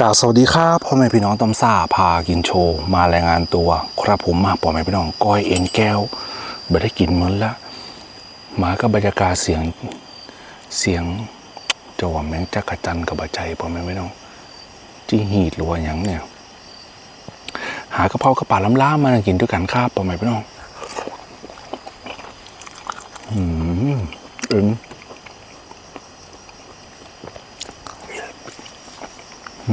กล่าวสวัสดีครับพ่อแม่พี่น้องตำซ่าพากินโชว์มารายงานตัว ครับผมมาพ่อแม่พี่น้องก้อยเอ็นแก้วไม่ได้กินเหมือนละมากับบรรยากาศเสียงเสียงจว่าแมงจักรจันกับบใจพ่อแม่พี่น้องจี้หีดรือว่าอย่างเนี่ยหากระเพรากระป๋าล้ำล่ามากินด้วยกันครับพ่อแม่พี่น้องอืมเอ็ม เข้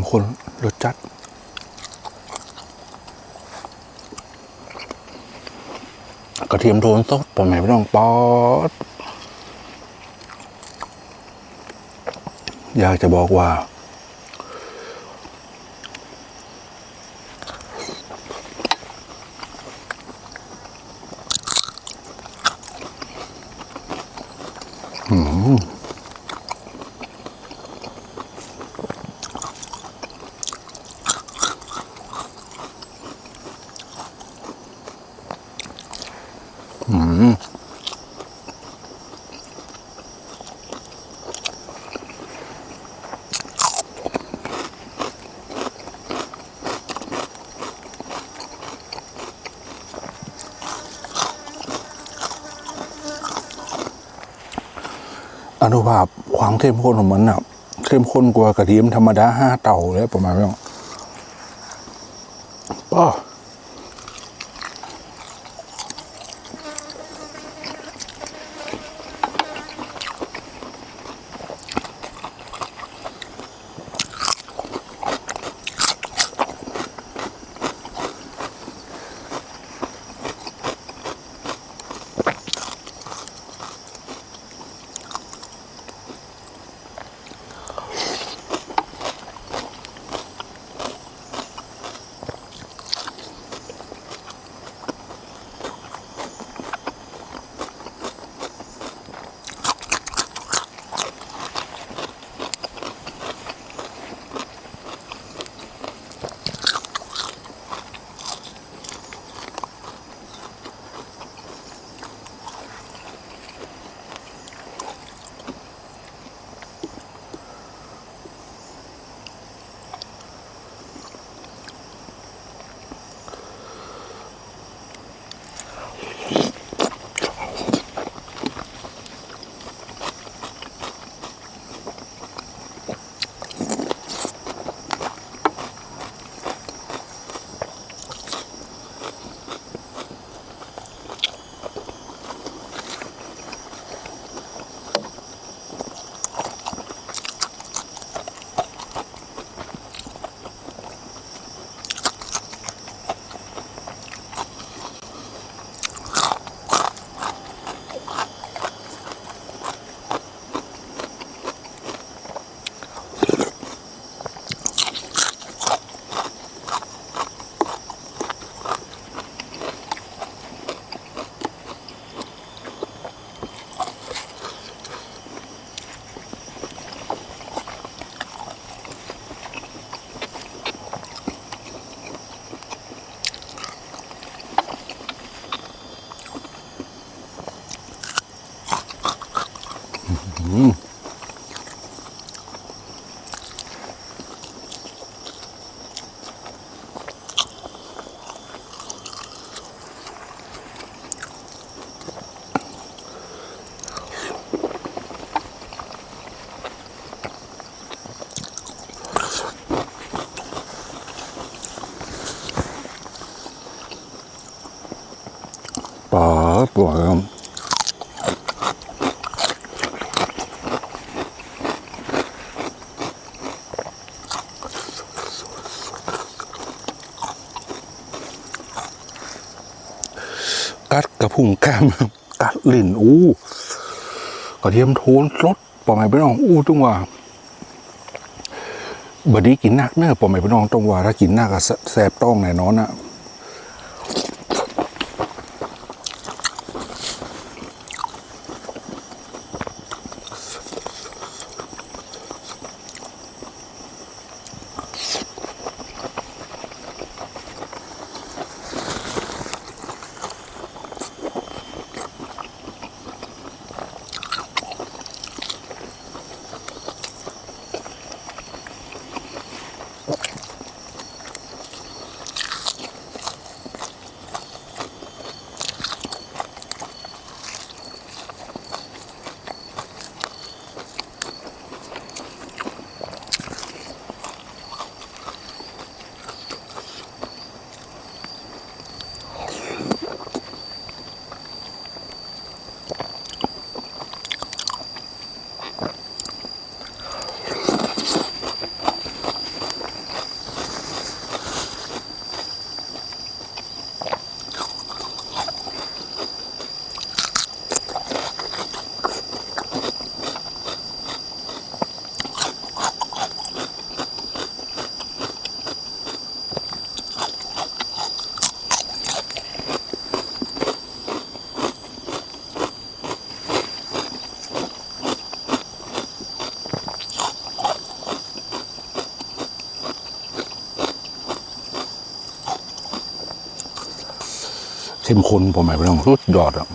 มข้นรสจัด กระเทียมโทนสดปอแม่พี่น้องปอด อยากจะบอกว่า อืม อนุภาพความเข้มข้นของมันอะเข้มข้นกว่ากระเทียมธรรมดาห้าเต่าเลยประมาณนี้ป้อ กัดกระพุ้งแก้มกัดลิ่นอู้กระเทียมโทนรสปอไม่ไปน้องอู้จังว่าบดนี้กินนักเนอะปอไม่ไปน้องตรงว่าถ้ากินนักก็แสบต้องแน่นอนอะ เข้มข้นผมหมายไปน้องรุดยอดอะ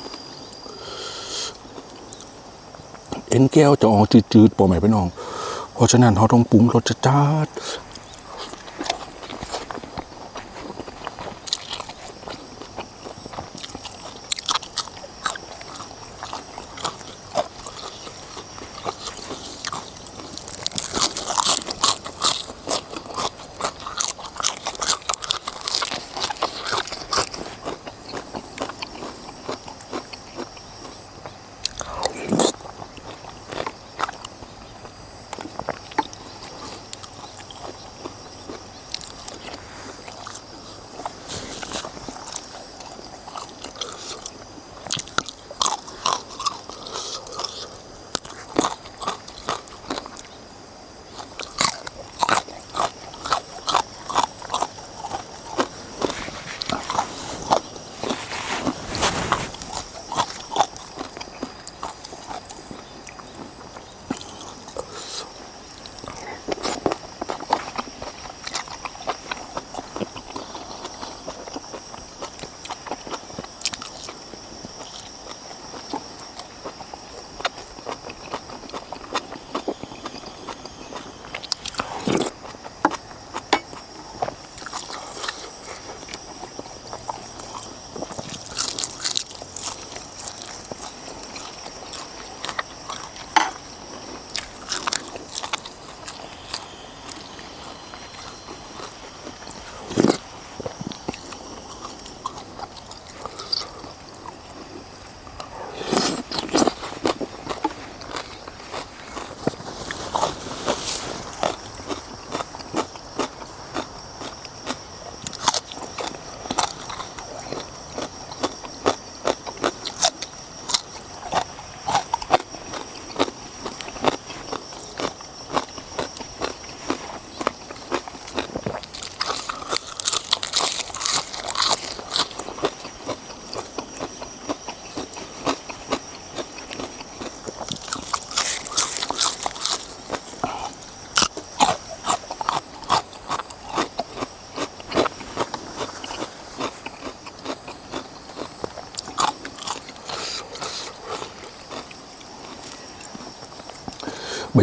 เอ็นแก้วจะออกจืดๆผมหมายไปน้อง เพราะฉะนั้นเขาต้องปรุงรสจัด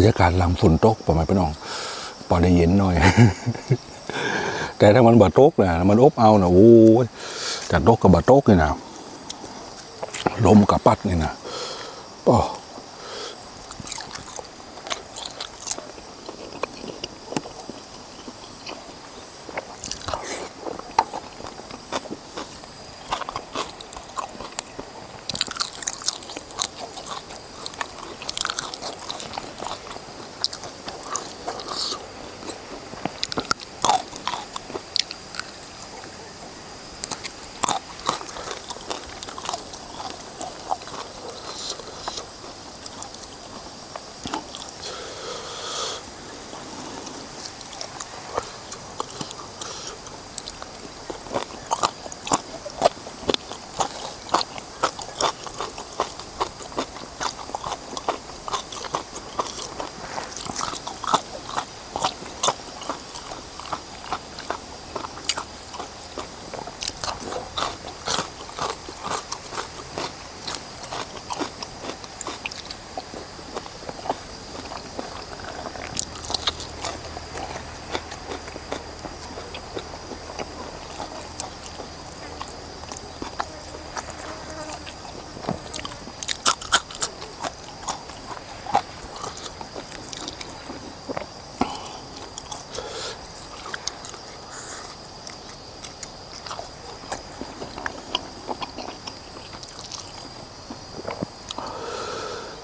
รรยากาศหลังฝนตกประมาณพี่น้องปอได้เย็นหน่อย แต่ถ้ามันบาตกนะมันอบเอานะโอ้ยแต่ตกกับบาตกนี่นะลมกับปัดนี่นะป้อ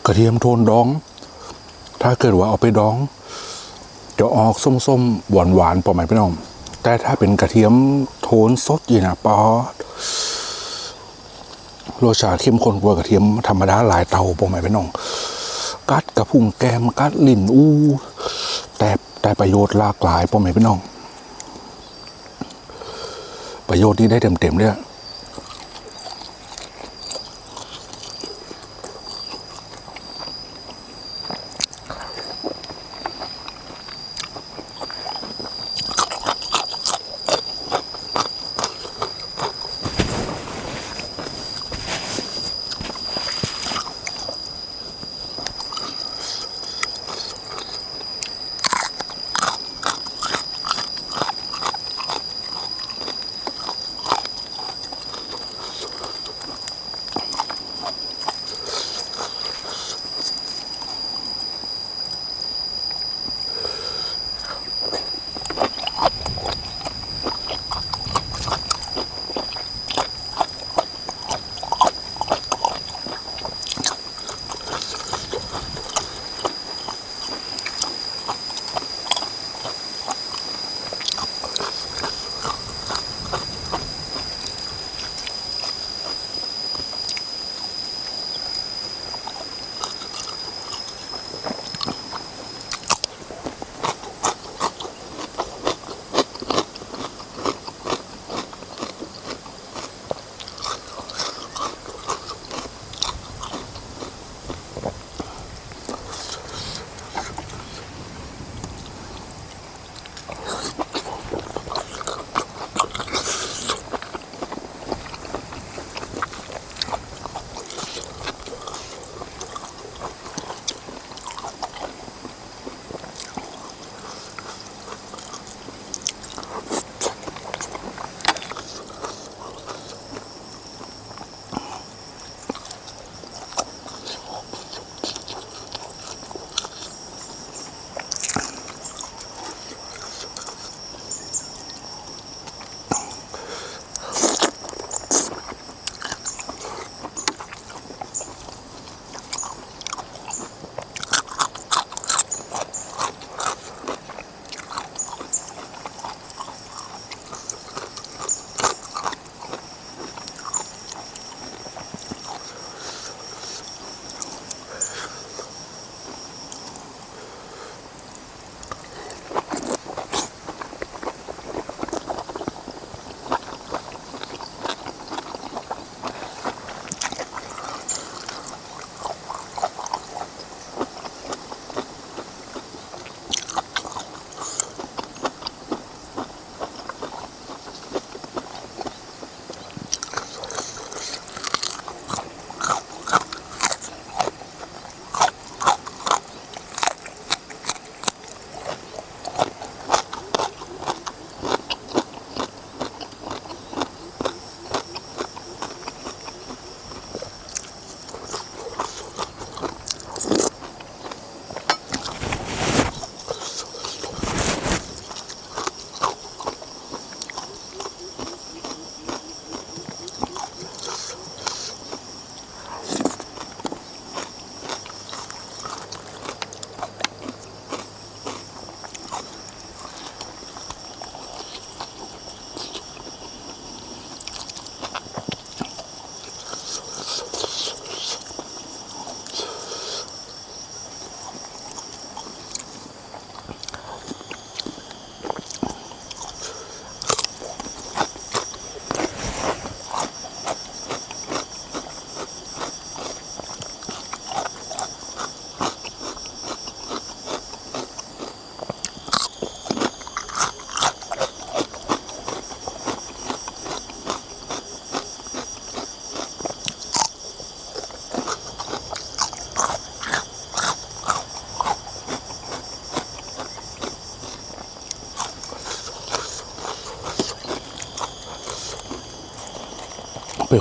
กระเทียมโทนดอง ถ้าเกิดว่าเอาไปดอง จะออกส้มๆ หวานๆประมาณพี่น้อง แต่ถ้าเป็นกระเทียมโทนสดยี่นะปอรสชาติเข้มข้นกว่ากระเทียมธรรมดาหลายเตาประมาณพี่น้อง กัดกระพุ้งแกมกัดลิ่นอู้แต่แต่ประโยชน์หลากหลายประมาณพี่น้อง ประโยชน์นี้ได้เต็มๆเลย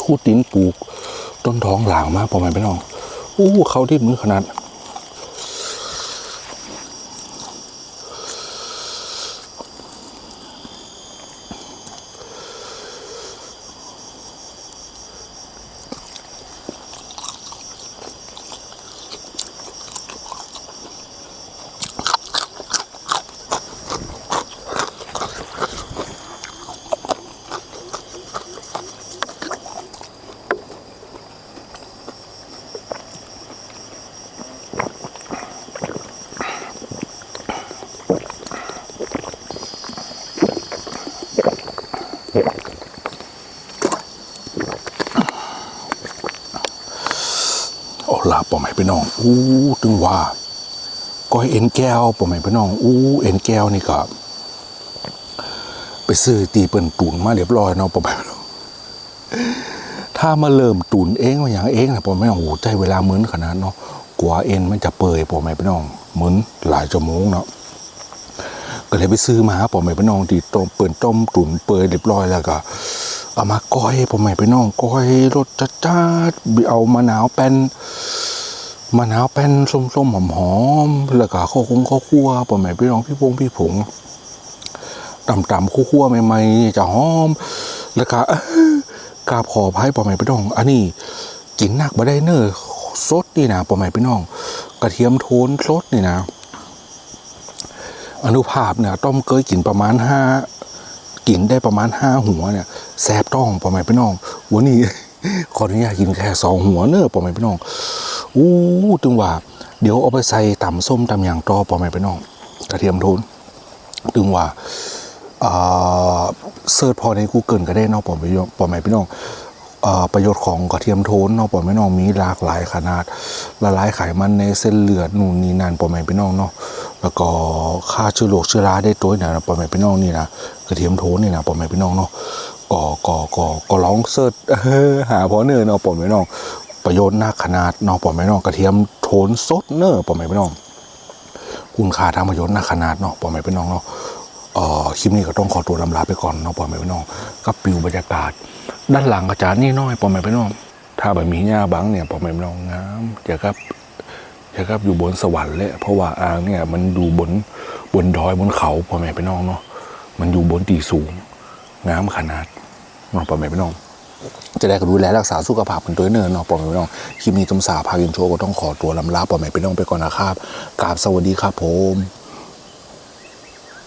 คูดตีนปลูก ต้นท้องหลางมากประมาณพี่น้องอู้เขาที่มือขนาด ลาปอมไหมพี่น้อง อู้ตึงว่าก้อยเอ็นแก้วปอมไหมพี่น้อง อู้เอ็นแก้วนี่ก็ไปซื้อตีเปิ่นตุนมาเรียบร้อยเนาะปอมไหมพี่น้องถ้ามาเริ่มตุนเองมาอย่างเองนะปอมไหมน้องโอ้ใจเวลาเหมือนขนาดเนาะกว่าเอ็นมันจะเปื่อยปอมไหมพี่น้องเหมือนหลายชั่วโมงเนาะก็เลยไปซื้อมาปอมไหมพี่น้องที่ต้มเปิ่นต้มตุนเปื่อยเรียบร้อยแล้วก็ เอามาก้อยปอมไหมพี่น้องก้อยรสจัดจ้ดๆเอามะนาวแป้นมะนาวแป้นส้มๆหอมๆแล้วก็ข้าวคงข้าวคั่วปอแม่พี่น้องพี่พงพี่ผงต่ำๆคั่วๆใหม่ๆจะหอม แล้วก็เอ้อกราบขอพายปอแม่พี่น้อง อันนี้กินหนักบ่ได้เนอะสดนี่นะปอแม่พี่น้อง กระเทียมโทนสดนี่นะ อนุภาพเนี่ยต้มเคยกินประมาณห้ากินได้ประมาณห้าหัวเนี่ย แซบต้องปอแม่พี่น้องวันนี้ขออนุญาตกินแค่สองหัวเนอะปอแม่พี่น้องอู้ตึงว่า เดี๋ยวเอาไปใส่ตำส้มตำอย่างตอปอแม่พี่น้อง กระเทียมโทนตึงว่าอ่าเสิร์ชพอใน Google ก็ได้เนอกปอมพี่น้องปอแม่พี่น้องประโยชน์ของกระเทียมโทนเนอกปอแม่พี่น้องมีหลากหลายขนาดละลายไขมันในเส้นเลือดนู่นนี่นั่นปอแม่พี่น้องเนาะแล้วก็ฆ่าเชื้อโรคเชื้อราได้ตัวนะปอแม่พี่น้องนี่นะกระเทียมโทนนี่นะปอแม่พี่น้องเนาะ ก็ก็ก็ก็ลองเสิร์ชหาพอเนื้อเนาะปอแม่พี่น้อง ประโยชน์หน้าขนาดเนาะปอแม่พี่น้องกระเทียมโทนสดเนอปอแม่พี่น้อง คุณค่าทางประโยชน์หน้าขนาดเนาะปอแม่พี่น้องเนาะเอ่อคลิปนี้ก็ต้องขอตัวลำลาไปก่อนเนาะปอแม่พี่น้องก็ปิวบรรยากาศ ด้านหลังอาจารย์นี่น้อยปอแม่พี่น้อง ถ้าแบบมีหญ้าบังเนี่ยปอแม่พี่น้องงามเดี๋ยวครับเดี๋ยวครับอยู่บนสวรรค์เลยเพราะว่าอ่างเนี่ยมันอยู่บนบนดอยบนเขาปอแม่พี่น้องเนาะมันอยู่บนตีสูง งามขนาดนาะปอแม่พี่น้อง จะได้ก็ดูแลรักษาสุขภาพกันตัวเนินนาะปอแม่พี่น้องคลิปนี้ตุ้มสาพากินโชว์ก็ต้องขอตัวลำลาปอแม่พี่น้องไปก่อนนะครับกราบสวัสดีครับผม